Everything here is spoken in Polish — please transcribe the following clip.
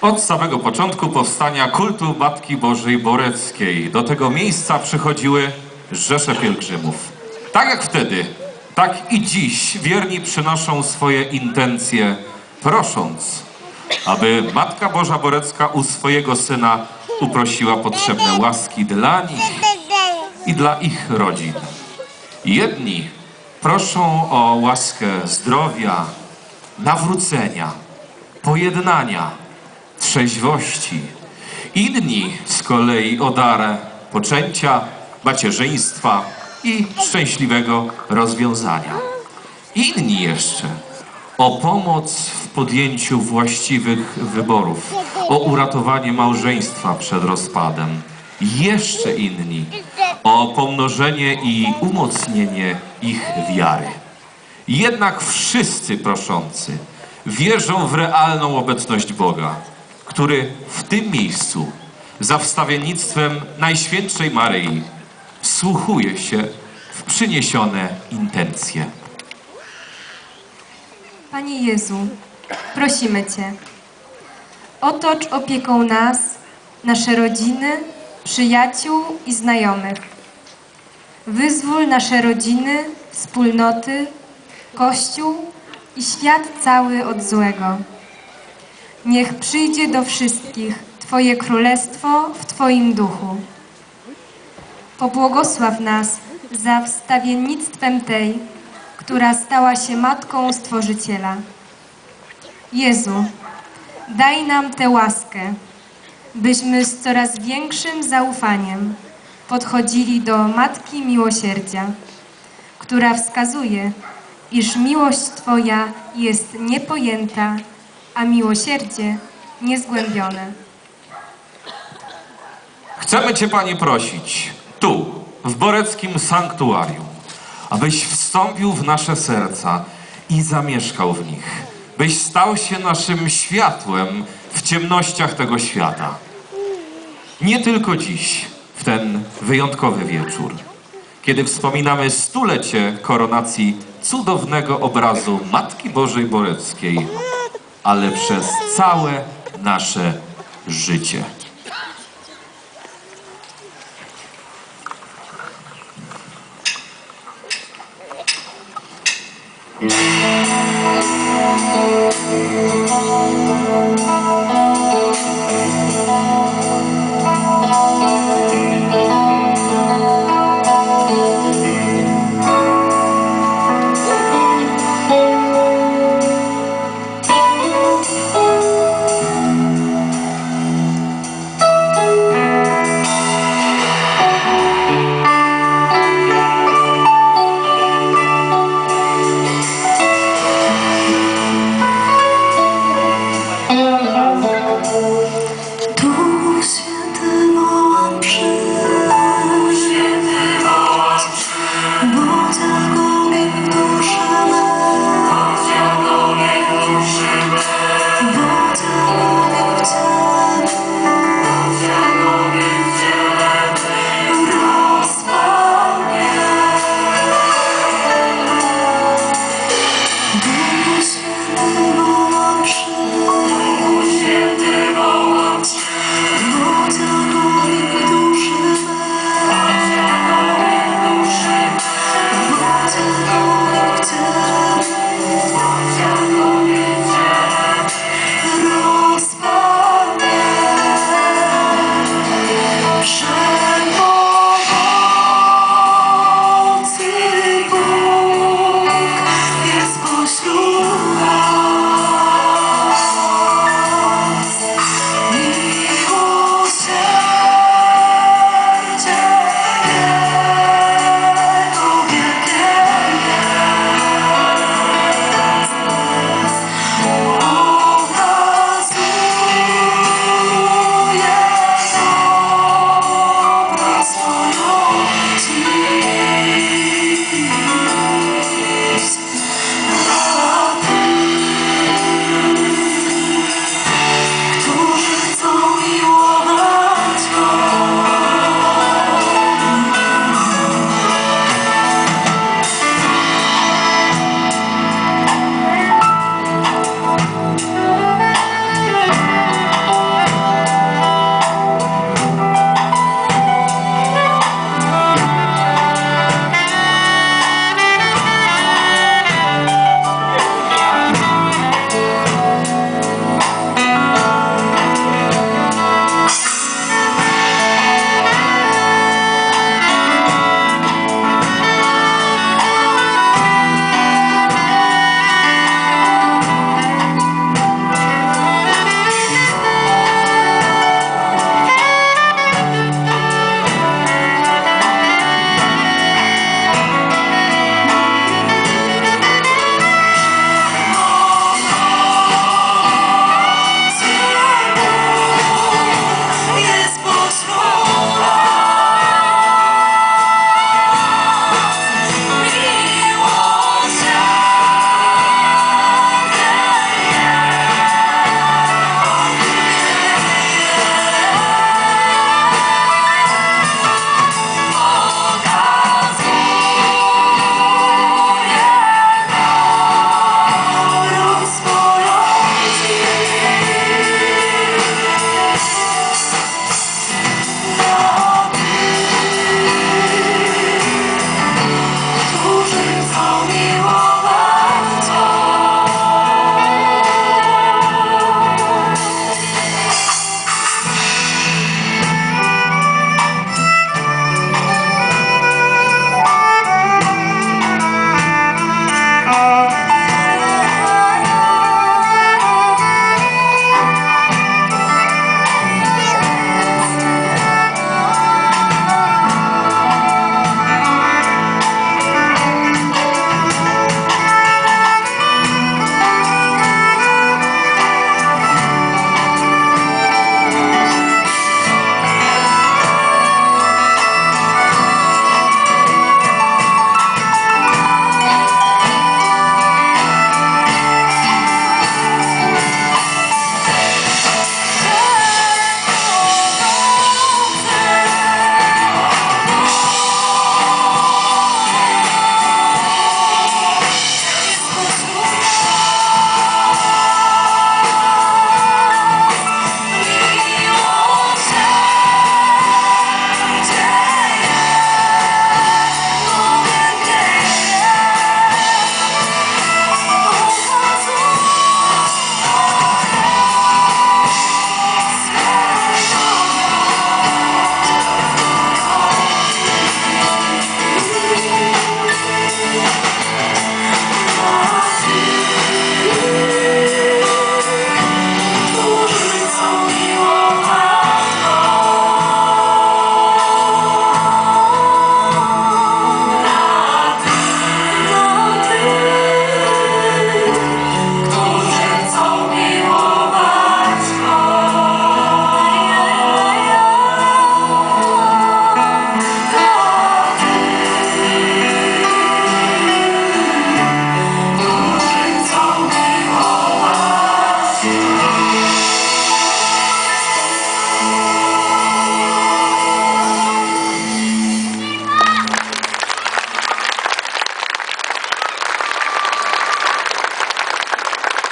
Od samego początku powstania kultu Matki Bożej Boreckiej do tego miejsca przychodziły rzesze pielgrzymów. Tak jak wtedy, tak i dziś wierni przynoszą swoje intencje, prosząc, aby Matka Boża Borecka u swojego Syna uprosiła potrzebne łaski dla nich i dla ich rodzin. Jedni proszą o łaskę zdrowia, nawrócenia, pojednania, trzeźwości. Inni z kolei o darę poczęcia, macierzyństwa i szczęśliwego rozwiązania. Inni jeszcze o pomoc w podjęciu właściwych wyborów, o uratowanie małżeństwa przed rozpadem. Jeszcze inni o pomnożenie i umocnienie ich wiary. Jednak wszyscy proszący wierzą w realną obecność Boga, który w tym miejscu, za wstawiennictwem Najświętszej Maryi, wsłuchuje się w przyniesione intencje. Panie Jezu, prosimy Cię, otocz opieką nas, nasze rodziny, przyjaciół i znajomych. Wyzwól nasze rodziny, wspólnoty, Kościół i świat cały od złego. Niech przyjdzie do wszystkich Twoje królestwo w Twoim duchu. Pobłogosław nas za wstawiennictwem tej, która stała się matką Stworzyciela. Jezu, daj nam tę łaskę, byśmy z coraz większym zaufaniem podchodzili do Matki Miłosierdzia, która wskazuje, iż miłość Twoja jest niepojęta, a miłosierdzie niezgłębione. Chcemy Cię, Panie, prosić, tu, w Boreckim Sanktuarium, abyś wstąpił w nasze serca i zamieszkał w nich, byś stał się naszym światłem w ciemnościach tego świata. Nie tylko dziś, w ten wyjątkowy wieczór, kiedy wspominamy stulecie koronacji cudownego obrazu Matki Bożej Boreckiej, ale przez całe nasze życie.